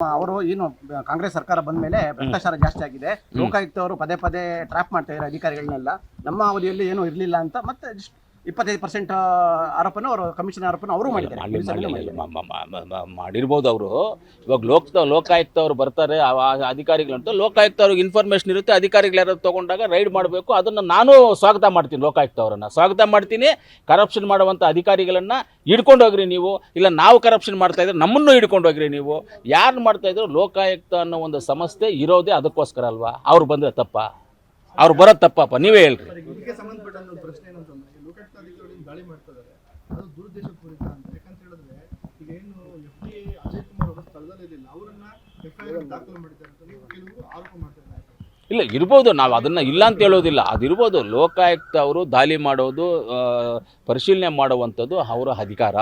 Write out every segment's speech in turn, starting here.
ಅವರು ಏನು ಕಾಂಗ್ರೆಸ್ ಸರ್ಕಾರ ಬಂದ ಮೇಲೆ ಭ್ರಷ್ಟಾಚಾರ ಜಾಸ್ತಿ ಆಗಿದೆ. ಲೋಕಾಯುಕ್ತ ಅವರು ಪದೇ ಪದೇ ಟ್ರ್ಯಾಪ್ ಮಾಡ್ತಾ ಇದ್ದಾರೆ ಅಧಿಕಾರಿಗಳನ್ನೆಲ್ಲ. ನಮ್ಮ ಅವಧಿಯಲ್ಲಿ ಏನು ಇರಲಿಲ್ಲ ಅಂತ ಮತ್ತೆ ಇಪ್ಪತ್ತೈದು ಪರ್ಸೆಂಟ್ ಆರೋಪನ ಅವರು ಕಮಿಷನ್ ಆರೋಪನ ಅವರು ಮಾಡಿದ್ದಾರೆ. ಮಾಡ್ಲಿ- ಪೊಲೀಸರಲ್ಲೇ ಮಾಡ್ಲಿ- ಮಾಡಿದ್ದಾರೆ. ಮ- ಮ- ಮ- ಮ- ಮಾಡಿರ್ಬೋದು ಅವರು. ಇವಾಗ ಲೋಕ ಲೋಕಾಯುಕ್ತ ಅವರು ಬರ್ತಾರೆ ಆ ಆ ಅಧಿಕಾರಿಗಳಂತ ಲೋಕಾಯುಕ್ತ ಅವ್ರಿಗೆ ಇನ್ಫಾರ್ಮೇಶನ್ ಇರುತ್ತೆ ಅಧಿಕಾರಿಗಳು ಯಾರು ತಗೊಂಡಾಗ ರೈಡ್ ಮಾಡಬೇಕು. ಅದನ್ನು ನಾನು ಸ್ವಾಗತ ಮಾಡ್ತೀನಿ ಲೋಕಾಯುಕ್ತ ಅವರನ್ನು. ಸ್ವಾಗತ ಮಾಡ್ತೀನಿ ಕರಪ್ಷನ್ ಮಾಡುವಂಥ ಅಧಿಕಾರಿಗಳನ್ನು ಹಿಡ್ಕೊಂಡು ಹೋಗ್ರಿ ನೀವು. ಇಲ್ಲ ನಾವು ಕರಪ್ಷನ್ ಮಾಡ್ತಾ ಇದ್ರೆ ನಮ್ಮನ್ನು ಹಿಡ್ಕೊಂಡು ಹೋಗ್ರಿ ನೀವು. ಯಾರು ಮಾಡ್ತಾ ಇದ್ರು ಲೋಕಾಯುಕ್ತ ಅನ್ನೋ ಒಂದು ಸಂಸ್ಥೆ ಇರೋದೇ ಅದಕ್ಕೋಸ್ಕರ ಅಲ್ವಾ? ಅವ್ರು ಬಂದರೆ ತಪ್ಪ. ಅವ್ರು ಬರೋದು ತಪ್ಪಪ್ಪ ನೀವೇ ಹೇಳ್ರಿ ಇದಕ್ಕೆ ಸಂಬಂಧಪಟ್ಟ ಒಂದು ಪ್ರಶ್ನೆ ಏನಂತಂದ್ರೆ ಈ ಲೋಕಾಯುಕ್ತ ಅಧಿಕಾರಿಗಳು ದಾಳಿ ಮಾಡ್ತಾ ಇದ್ದಾರೆ ಅದು ದುರುದ್ದೇಶಪೂರಿತ ಅಂತ. ಯಾಕಂತ ಹೇಳಿದ್ರೆ, ಈಗ ಏನು ಎಫ್ ಡಿ ಅಜಯ್ ಕುಮಾರ್ ಅವರು ಸ್ಥಳದಲ್ಲಿ ಇರಲಿಲ್ಲ. ಅವರನ್ನ ಎಫ್ ಐ ಆರ್ ದಾಖಲು ಮಾಡಿದ್ದಾರೆ ಅಂತ ಕೆಲವರು ಆರೋಪ ಮಾಡ್ತಾರೆ ಇಲ್ಲ, ಇರ್ಬೋದು. ನಾವು ಅದನ್ನು ಇಲ್ಲ ಅಂತ ಹೇಳೋದಿಲ್ಲ. ಅದಿರ್ಬೋದು ಲೋಕಾಯುಕ್ತ ಅವರು ದಾಳಿ ಮಾಡೋದು ಪರಿಶೀಲನೆ ಮಾಡುವಂಥದ್ದು ಅವರ ಅಧಿಕಾರ.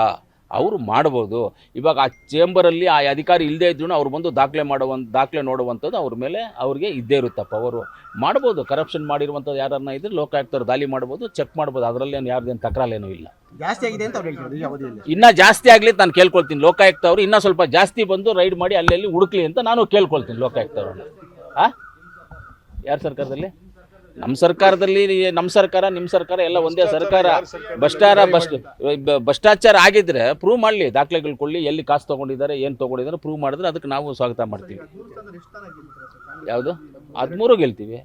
ಅವರು ಮಾಡ್ಬೋದು ಇವಾಗ ಆ ಚೇಂಬರಲ್ಲಿ ಆ ಅಧಿಕಾರಿ ಇಲ್ಲದೇ ಇದ್ರೂ ಅವ್ರು ಬಂದು ದಾಖಲೆ ಮಾಡುವಂಥ ದಾಖಲೆ ನೋಡುವಂಥದ್ದು ಅವ್ರ ಮೇಲೆ ಅವ್ರಿಗೆ ಇದ್ದೇ ಇರುತ್ತಪ್ಪ. ಅವರು ಮಾಡ್ಬೋದು ಕರಪ್ಷನ್ ಮಾಡಿರುವಂಥದ್ದು ಯಾರನ್ನ ಇದ್ರೆ ಲೋಕಾಯುಕ್ತರು ದಾಳಿ ಮಾಡ್ಬೋದು ಚೆಕ್ ಮಾಡ್ಬೋದು ಅದರಲ್ಲೇನು ಯಾರ್ದೇನು ತಕರಾಲೇನೂ ಇಲ್ಲ. ಜಾಸ್ತಿ ಆಗಿದೆ ಅಂತ ಅವ್ರು ಹೇಳ್ತಾರೆ ಈ ಅವಧಿಯಲ್ಲಿ. ಇನ್ನೂ ಜಾಸ್ತಿ ಆಗಲಿ ನಾನು ಕೇಳ್ಕೊಳ್ತೀನಿ. ಲೋಕಾಯುಕ್ತ ಅವರು ಇನ್ನೂ ಸ್ವಲ್ಪ ಜಾಸ್ತಿ ಬಂದು ರೈಡ್ ಮಾಡಿ ಅಲ್ಲಲ್ಲಿ ಹುಡುಕ್ಲಿ ಅಂತ ನಾನು ಕೇಳ್ಕೊಳ್ತೀನಿ ಲೋಕಾಯುಕ್ತ ಅವ್ರನ್ನ ಆ? ಯಾರ ಸರ್ಕಾರದಲ್ಲಿ? ನಮ್ಮ ಸರ್ಕಾರದಲ್ಲಿ ನಮ್ಮ ಸರ್ಕಾರ ನಿಮ್ಮ ಸರ್ಕಾರ ಎಲ್ಲ ಒಂದೇ ಸರ್ಕಾರ ಭ್ರಷ್ಟಾಚಾರ ಭ್ರಷ್ಟ ಬ- ಭ್ರಷ್ಟಾಚಾರ ಆಗಿದ್ರೆ ಪ್ರೂವ್ ಮಾಡಲಿ ದಾಖಲೆಗಳು ಕೊಡಲಿ ಎಲ್ಲಿ ಕಾಸು ತೊಗೊಂಡಿದ್ದಾರೆ ಏನು ತೊಗೊಂಡಿದ್ದಾರೆ ಪ್ರೂವ್ ಮಾಡಿದ್ರೆ ಅದಕ್ಕೆ ನಾವು ಸ್ವಾಗತ ಮಾಡ್ತೀವಿ. ಯಾವುದು? ಹದಿಮೂರು ಗೆಲ್ತೀವಿ.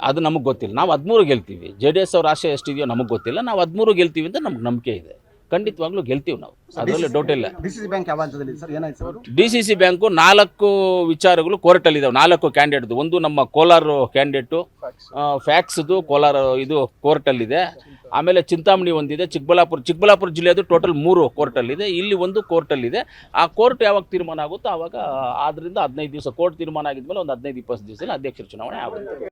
ಅದು ನಮಗೆ ಗೊತ್ತಿಲ್ಲ. ನಾವು ಹದಿಮೂರು ಗೆಲ್ತೀವಿ. ಜೆ ಡಿ ಎಸ್ ಅವ್ರ ಆಶಯ ಎಷ್ಟಿದೆಯೋ ನಮಗೆ ಗೊತ್ತಿಲ್ಲ. ನಾವು ಹದಿಮೂರು ಗೆಲ್ತೀವಿ ಅಂತ ನಮ್ಗೆ ನಂಬಿಕೆ ಇದೆ. ಖಂಡಿತವಾಗ್ಲೂ ಗೆಲ್ತೀವಿ ನಾವು. ಅದರಲ್ಲಿ ಡೌಟ್ ಇಲ್ಲ. ಡಿ ಸಿ ಸಿ ಬ್ಯಾಂಕ್ ಯಾವ ಹಂತದಲ್ಲಿ ಸರ್? ಏನಾಯ್ತು sir? D C C bank ನಾಲ್ಕು ವಿಚಾರಗಳು ಕೋರ್ಟಲ್ಲಿದ್ದಾವೆ. ನಾಲ್ಕು ಕ್ಯಾಂಡಿಡೇಟ್ದು. ಒಂದು ನಮ್ಮ ಕೋಲಾರ ಕ್ಯಾಂಡಿಡೇಟು ಫ್ಯಾಕ್ಸ್ದು ಕೋಲಾರ ಇದು ಕೋರ್ಟಲ್ಲಿದೆ. ಆಮೇಲೆ ಚಿಂತಾಮಣಿ ಒಂದಿದೆ ಚಿಕ್ಕಬಳ್ಳಾಪುರ ಚಿಕ್ಕಬಳ್ಳಾಪುರ ಜಿಲ್ಲೆದು ಟೋಟಲ್ ಮೂರು ಕೋರ್ಟಲ್ಲಿದೆ. ಇಲ್ಲಿ ಒಂದು ಕೋರ್ಟಲ್ಲಿದೆ. ಆ ಕೋರ್ಟ್ ಯಾವಾಗ ತೀರ್ಮಾನ ಆಗುತ್ತೋ ಆವಾಗ ಅದರಿಂದ ಹದಿನೈದು ದಿವಸ ಕೋರ್ಟ್ ತೀರ್ಮಾನ ಆಗಿದ್ಮೇಲೆ ಒಂದು ಹದಿನೈದು ಇಪ್ಪತ್ತು ದಿವಸದಲ್ಲಿ ಅಧ್ಯಕ್ಷರ ಚುನಾವಣೆ ಆಗುತ್ತೆ.